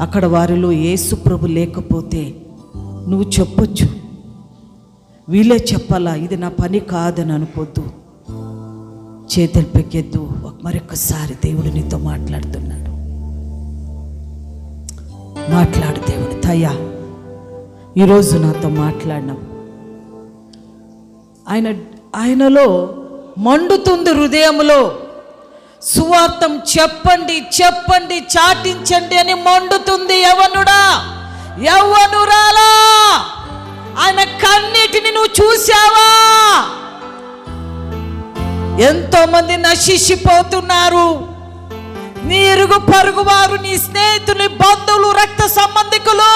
అక్కడ వారిలో యేసు ప్రభు లేకపోతే నువ్వు చెప్పొచ్చు. వీళ్ళే చెప్పాలా ఇది నా పని కాదని అనుకోద్దు. చేతులు పెక్కెద్దు. మరొకసారి దేవుడు నీతో మాట్లాడుతున్నాడు. మాట్లాడు దేవుడు తయ్యా ఈరోజు నాతో మాట్లాడినాం ఆయన ఆయనలో మండుతుంది హృదయంలో. సువార్తం చెప్పండి చెప్పండి చాటించండి అని మండుతుంది యవనుడా. యవనురాలా ఆయన కన్నిటిని నువ్వు చూసావా ఎంతో మంది నశించిపోతున్నారు. నీ ఇరుగు పరుగు వారు నీ స్నేహితుని బంధువులు రక్త సంబంధికులు.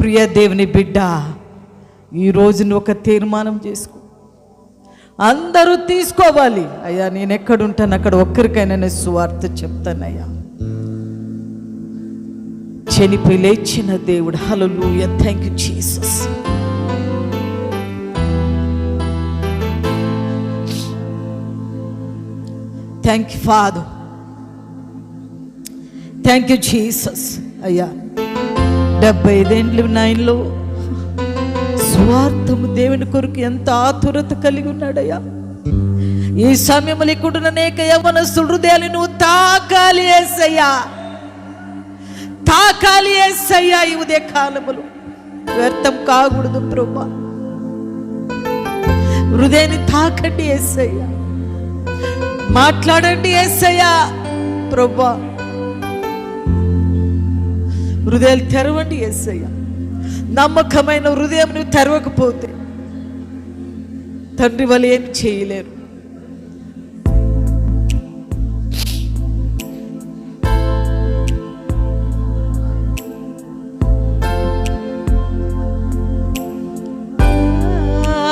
ప్రియ దేవుని బిడ్డ ఈ రోజు నువ్వు ఒక తీర్మానం చేసుకో. అందరూ తీసుకోవాలి. అయ్యా నేను ఎక్కడుంటాను అక్కడ ఒక్కరికైనా నేను సువార్త చెప్తానయ్యా. చనిపోయి లేచిన దేవుడు. Hello thank you Jesus thank you father thank you Jesus అయ్యా డెబ్బై ఐదేండ్లు నైన్లో స్వార్థము దేవుని కొరకు ఎంత ఆతురత కలిగి ఉన్నాడయ్యా. ఈ సమయంలో ఇక్కడ అనేక యవనస్తుడు హృదయాలు నువ్వు తాకాలి ఏసయ్యా. తాకాలి ఏసయ్యా ఈ ఉదయ కాలములు వ్యర్థం కాకూడదు ప్రభా. హృదయాన్ని తాకండి ఏసయ్యా. మాట్లాడండి ఏసయ్యా ప్రభా. హృదయాలు తెరవండి ఏసయ్యా. నమ్మకమైన హృదయం నువ్వు తెరవకపోతే తండ్రి వాళ్ళు ఏమి చేయలేరు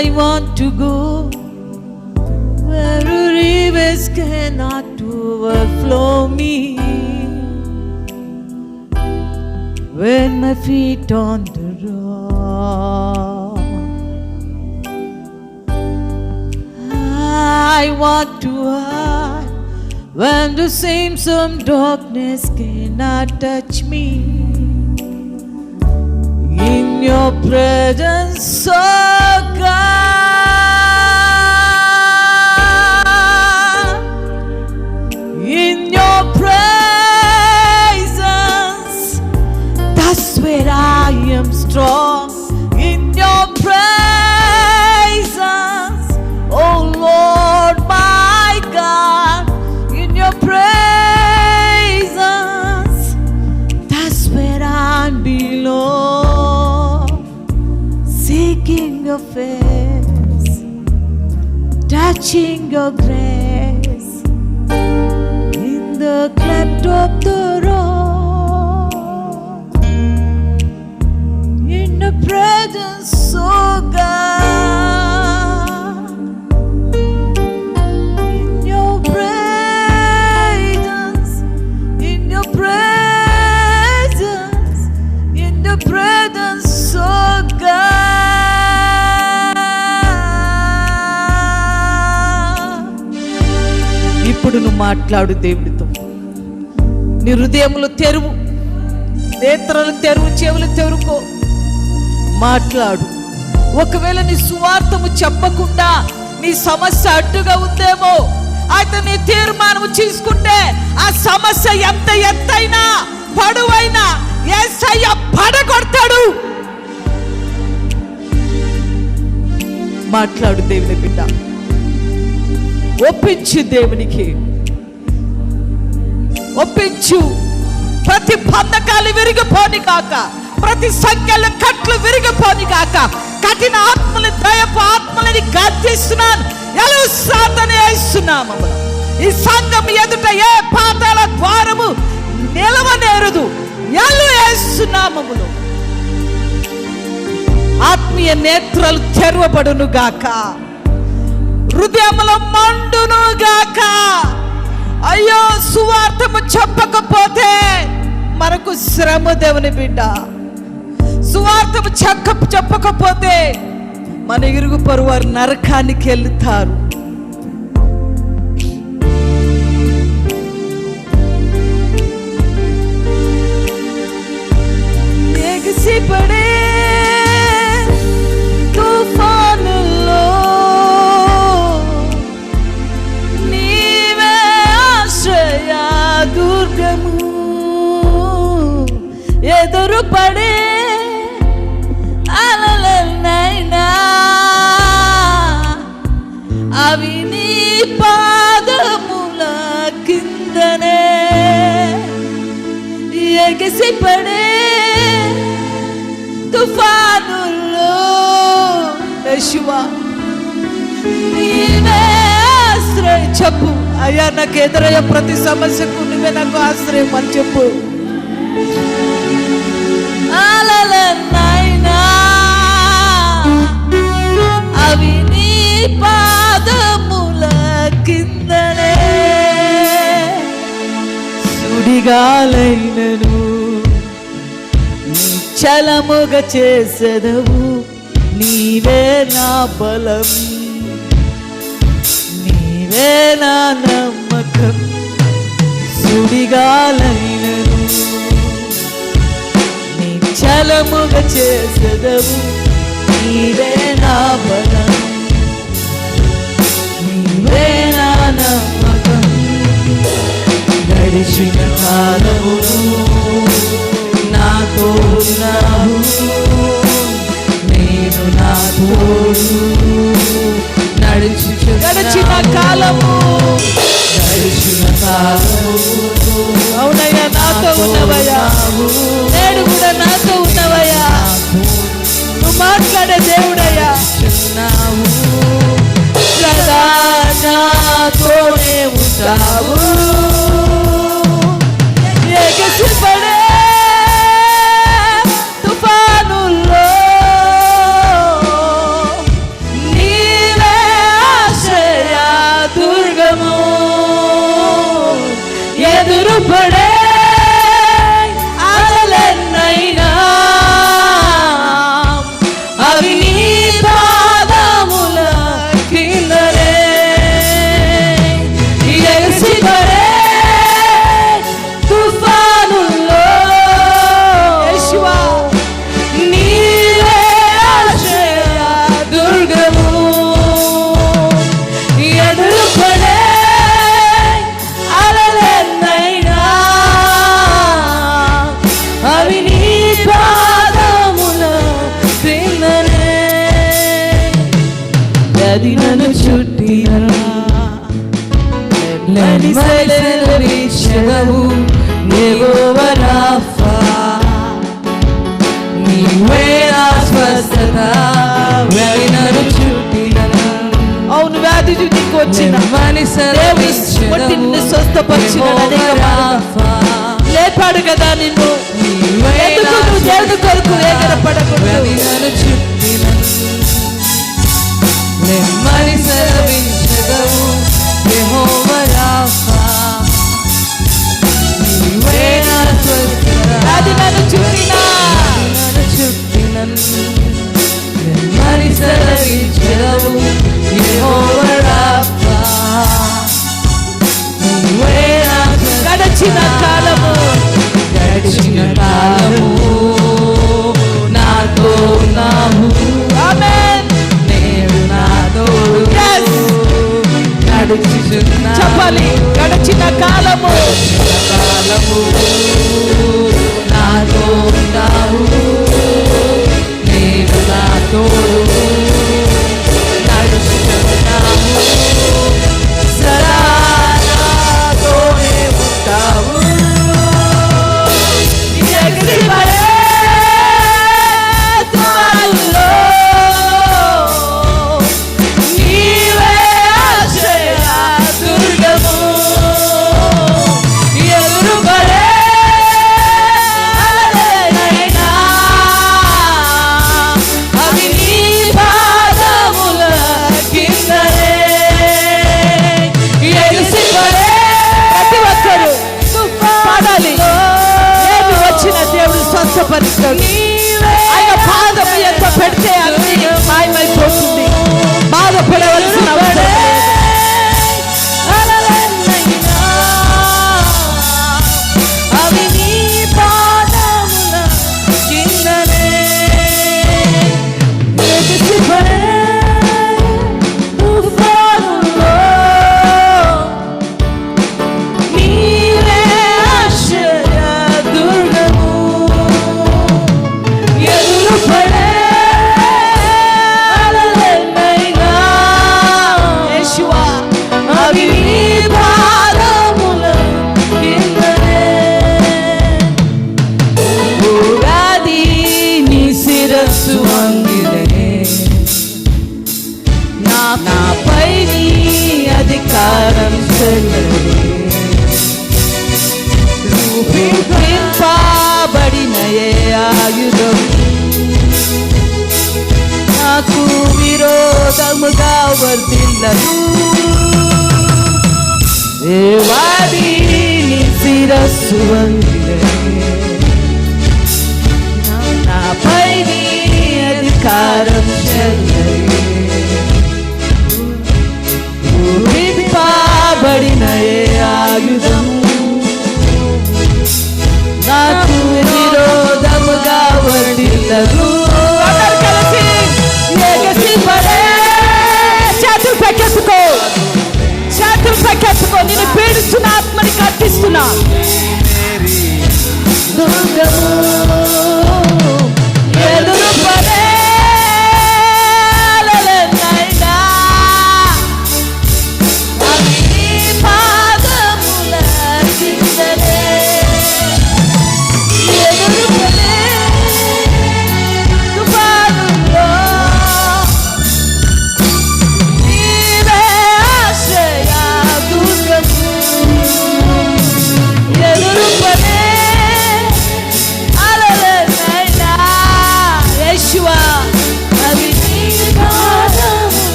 I want to go where rivers cannot overflow me. When my feet on I want to hide when the same some darkness cannot touch me. In your presence, oh God. In your presence, that's where I am strong. Your మాట్లాడు దేవుడితో నీ హృదయములు తెరువు నేత్రలు తెరువు చెవులు తెరుకో మాట్లాడు. ఒకవేళ నీ సువార్తము చెప్పకుండా నీ సమస్య అడ్డుగా ఉందేమో అయితే నీ తీర్మానం తీసుకుంటే ఆ సమస్య ఎంత ఎత్తైనా పడువైనా ఏసయ్య పడగొడతాడు. మాట్లాడు దేవుని బిడ్డ. ఒప్పించు దేవునికి. ఒప్పించు. ప్రతి బంధకాలు విరిగిపోని కాక ప్రతి సంఖ్యల కట్లు విరిగిపోని కాక కఠిన ఆత్మని దయపు ఆత్మలని గర్జిస్తున్నాను ఎలా సాధన వేస్తున్నాము ఈ సంఘం ఎదుట ఏ పాతాల ద్వారము నిలవనేరదు. ఎల్లు వేస్తున్నామములు ఆత్మీయ నేత్రాలు తెరవబడును గాక. హృదయములో మండును గాక. అయ్యో సువార్తము చెప్పకపోతే మనకు శ్రమ దేవుని బిడ్డ. సువార్తము చెక్క చెప్పకపోతే మన ఇరుగు పరువారు నరకానికి వెళ్తారు. పడే అలలైనా అవి నీ పాదముల కిందనే. ఎగసి పడే తుఫానుల్లో యెషువా నీవే ఆశ్రయం చెప్పు. అయ్యా నాకు ఎదురయ్యే ప్రతి సమస్యకు నువ్వే నాకు ఆశ్రయం అని చెప్పు. అవి నీ పాదముల కిందనే సుడిగాలైనను చలముగ చేసెదవు నీవే నా బలం. నీవే నా నమ్మకం. సుడిగాలైనను చలముగ చేసెదవు నీవే నా బలం నీవే నా నమ్మకం గడిచిన కాలము నాతో ఉన్నావు నేను నా తోడు నడిసెలవిషదవు నీవోవరాఫా నీవే నా స్వస్థత వ్యాధినను చుట్టిన అవును వ్యాధి నీకు వచ్చిన దేవుడు నిన్ను స్వస్థపరిచిన. లేపాడు కదా నిన్ను ఎందుకు నువ్వు దేవుడి కొరకు వేదన పడకూడదు? స్వస్థపరుస్తాడు ఆయన పాదము ఎంత పెడితే అన్ని మాయమైపోతుంది Eu abri, me vira sua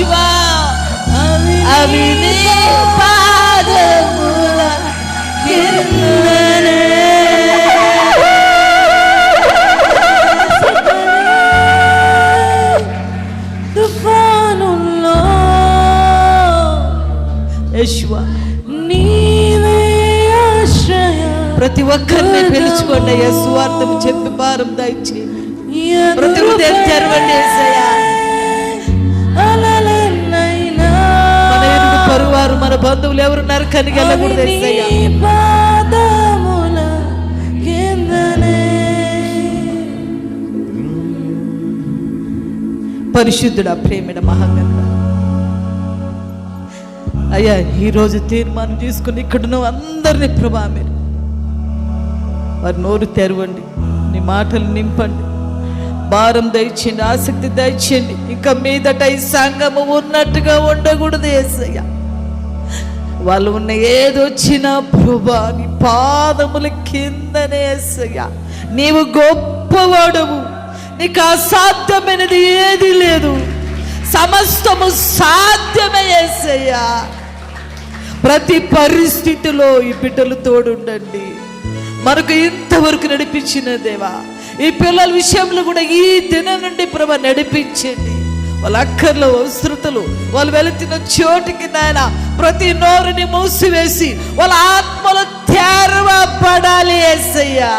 Yeshua అవి పాదముల కిందనే తుఫానుల్లో యేషువా నీవే ఆశ్రయ ప్రతి ఒక్కరిని పిలుచుకోండి. అయ్యా సువార్తము చెప్పి భారం దయచేయండి ప్రతి హృదయం తెరవండి ఏసయ్యా మన బంధువులు ఎవరున్నారు? కనిగి వెళ్ళకూడదు పరిశుద్ధుడా ప్రేమిడ మహాగంధ అయ్యా ఈరోజు తీర్మానం చేసుకుని ఇక్కడ అందరినీ ప్రభా మీరు. వారి నోరు తెరవండి నీ మాటలు నింపండి. భారం దయచేయండి ఆసక్తి దయచేయండి ఇంకా మీదట ఈ సంఘము ఉన్నట్టుగా ఉండకూడదు ఏసయ్య. వాళ్ళు ఉన్న ఏదొచ్చినా ప్రభా నీ పాదముల కిందనే సయ్యా నీవు గొప్పవాడవు. నీకు అసాధ్యమైనది ఏది లేదు. సమస్తము సాధ్యమే ఏసయ్యా ప్రతి పరిస్థితిలో ఈ బిడ్డలు తోడుండండి. మనకు ఇంతవరకు నడిపించిన దేవా ఈ పిల్లల విషయంలో కూడా ఈ దినం నుండి ప్రభ నడిపించండి. వాళ్ళ అక్కర్లు అవసరతలు వాళ్ళు వెళుతున్న చోటికి నాయన ప్రతి నోరుని మూసివేసి వాళ్ళ ఆత్మలు తెరవబడాలి ఏసయ్యా.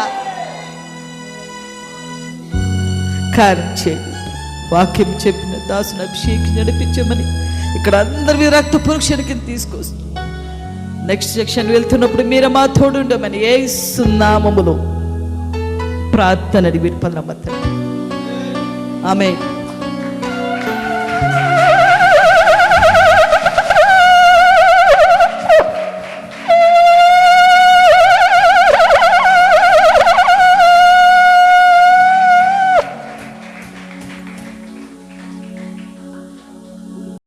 కార్యం వాక్యం చెప్పిన దాసుని అభిషేకి నడిపించమని ఇక్కడ అందరి రక్త పరీక్షలకి తీసుకొస్తుంది. నెక్స్ట్ సెక్షన్ వెళ్తున్నప్పుడు మీరు మా తోడు ఉండమని ఏ సున్నామములో ప్రార్థన అడిగి పదనమ్మతండి ఆమె